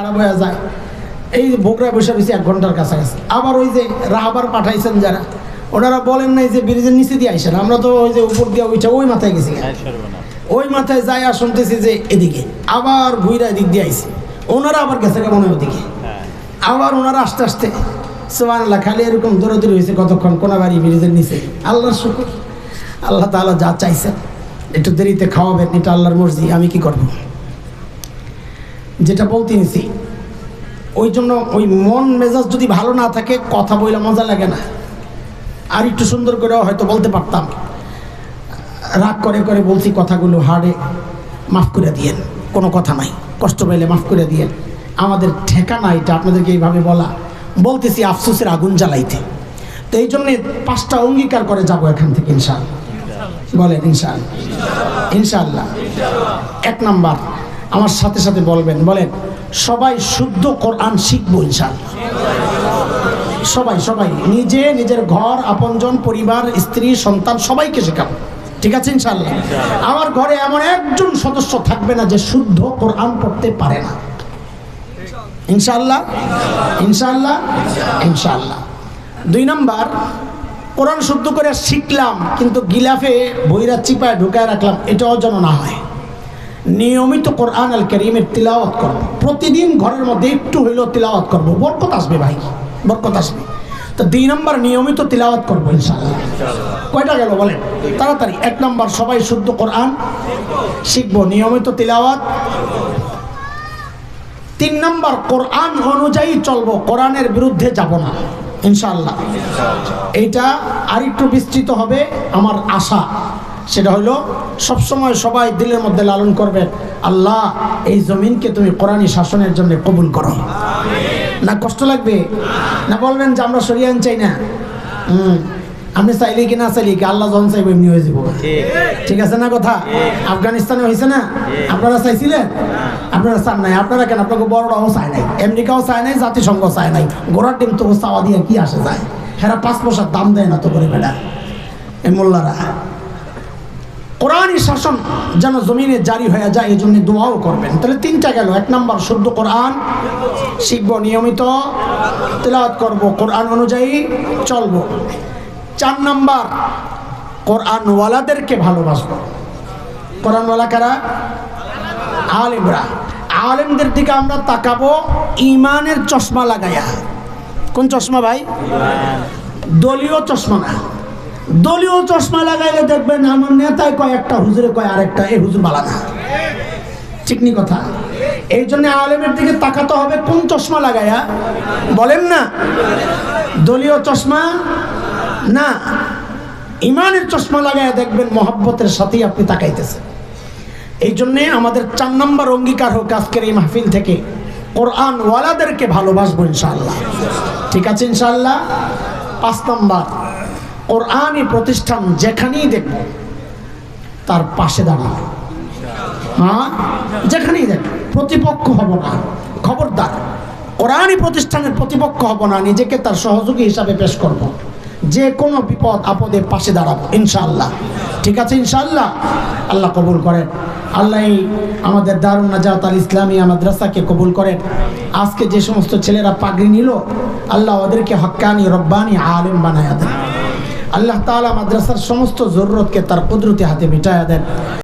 খারাপ হয়ে যায়। এই বগুড়ায় বসে রয়েছে এক ঘণ্টার কাছাকাছি। আবার ওই যে রাহাবার পাঠাইছেন যারা ওনারা বলেন নাই যে ব্রিজের নিচে দিয়ে আইসেন। আমরা তো ওই যে উপর দিয়ে ওইটা ওই মাথায় গেছি। ওই মাথায় যাই আর শুনতেছি যে এদিকে আবার ঘুইরা এদিক দিয়ে আইসি ওনারা আবার গেছে কেমন ওদিকে? আবার ওনারা আস্তে আস্তে সোমান আল্লাহ খালি এরকম দৌড়াদৌড়ি হয়েছে কতক্ষণ কোনাবাড়ি ব্রিজের নিচে। আল্লাহর শুকুর। আল্লাহ তাআলা যা চাইছেন একটু দেরিতে খাওয়াবেন এটা আল্লাহর মর্জি আমি কি করব? যেটা বলতে ওই জন্য ওই মন মেজাজ যদি ভালো না থাকে, কথা বইলে মজা লাগে না। আর একটু সুন্দর করে হয়তো বলতে পারতাম। রাগ করে করে বলছি কথাগুলো হাড়ে মাফ করে দিয়েন, কোনো কথা নাই, কষ্ট পাইলে মাফ করে দিয়েন। আমাদের ঠেকানা এটা, আপনাদেরকে এইভাবে বলা। বলতেছি আফসোসের আগুন জ্বালাইতে। তো এই জন্যে পাঁচটা অঙ্গীকার করে যাব এখান থেকে ইনশাল বলেন ইনশাল ইনশাল্লাহ এক নাম্বার আমার সাথে সাথে বলবেন, বলেন, সবাই শুদ্ধ কোরআন শিখব ইনশাল সবাই সবাই, নিজে, নিজের ঘর, আপনজন, পরিবার, স্ত্রী, সন্তান, সবাইকে শেখাবো। ঠিক আছে ইনশাল্লাহ আমার ঘরে এমন একজন সদস্য থাকবে না যে শুদ্ধ কোরআন পড়তে পারে না। ইনশাল্লাহ ইনশাল্লাহ ইনশাল্লাহ দুই নম্বর, কোরআন শুদ্ধ করে শিখলাম, কিন্তু গিলাফে বইরা চিপায় ঢুকায় রাখলাম, এটাও যেন না হয়। নিয়মিত কোরআন আল করিমের তিলাওয়াত করব। প্রতিদিন ঘরের মধ্যে একটু হইলেও তিলাওয়াত করব। বরকত আসবে ভাই, বরকত আসবে। তো দুই নম্বর নিয়মিত তিলাওয়াত করব ইনশাআল্লাহ। কয়টা গেল বলেন? তাড়াতাড়ি। এক নম্বর, সবাই শুদ্ধ কোরআন শিখব নিয়মিত তিলাওয়াত। তিন নম্বর, কোরআন অনুযায়ী চলবো। কোরআনের বিরুদ্ধে যাব না, ইনশাআল্লাহ। এইটা আরেকটু বিস্তৃত হবে আমার আশা। সেটা হলো, সবসময় সবাই দিলের মধ্যে লালন করবে। আল্লাহ, এই জমিনকে তুমি কোরআনী শাসনের জন্য কবুল করো। না কষ্ট লাগবে? না বলবেন যে আমরা সরিয়ে চাই না? হুম, আপনি চাইলে কি না চাইলে কি? আল্লাহ যখন চাইব, এমনি হয়ে যাব। ঠিক আছে না কথা? আফগানিস্তানে হয়েছে না? আপনারা চাইছিলেন? আপনারা চান নাই। আপনারা কেন? আপনাকে বড়রাও চায় নাই। আমেরিকাও চায় নাই জাতিসংঘ চায় নাই। গোড়ার ডিম তো চাওয়া দিয়ে কি আসে যায়? হেরা পাঁচ পয়সার দাম দেয় না তো করে বেটা এই মোল্লারা। কোরআনই শাসন যেন জমিনে জারি হয়ে যায় এই জন্য দোয়াও করবেন। তাহলে তিনটা গেল। এক নম্বর শুদ্ধ কোরআন। শিখব নিয়মিত। তেলাওয়াত করব। কোরআন অনুযায়ী চলবো। চার নাম্বার, কোরআনওয়ালাদেরকে ভালোবাসবো। কোরআনওয়ালা কারা? আলিমরা। আলেমদের দিকে আমরা তাকাবো ইমানের চশমা লাগাইয়া কোন চশমা ভাই? দলীয় চশমা না। দলীয় চশমা লাগাইলে দেখবেন আমার নেতায় কয় একটা, হুজুরে কয় আরেকটা এই হুজুর না। ঠিক নি কথা? এই জন্য আলেমের দিকে তাকাতে হবে, কোন চশমা লাগাইয়া? বলেন না। দলীয় চশমা? না। ইমানের চশমা লাগাইয়া দেখবেন মহব্বতের সাথেই আপনি তাকাইতেছেন। এই জন্যে আমাদের চার নম্বর অঙ্গীকার হোক আজকের এই মাহফিল থেকে কোরআন ওয়ালাদেরকে ভালোবাসবো ইনশাল্লাহ ঠিক আছে ইনশাল্লাহ পাঁচ নম্বর। কোরআনই প্রতিষ্ঠান যেখানেই দেখব তার পাশে দাঁড়াবো হ্যাঁ? যেখানেই দেখ, প্রতিপক্ষ হব না। খবরদার। কোরআনই প্রতিষ্ঠানের প্রতিপক্ষ হব না, নিজেকে তার সহযোগী হিসাবে পেশ করব। যে কোনো বিপদ আপদে পাশে দাঁড়াবো, ইনশাআল্লাহ। ঠিক আছে, ইনশাআল্লাহ? আল্লাহ কবুল করেন। আল্লাহ আমাদের দারুণ নাজাত আল ইসলামী মাদ্রাসাকে কবুল করেন। আজকে যে সমস্ত ছেলেরা পাগড়ি নিল, আল্লাহ ওদেরকে হক্কানি রব্বানি, আলেম বানায় আল্লাহ তালা মাদ্রাসার সমস্ত জরুরতকে তার কুদরতি হাতে মিটাইয়া দেন।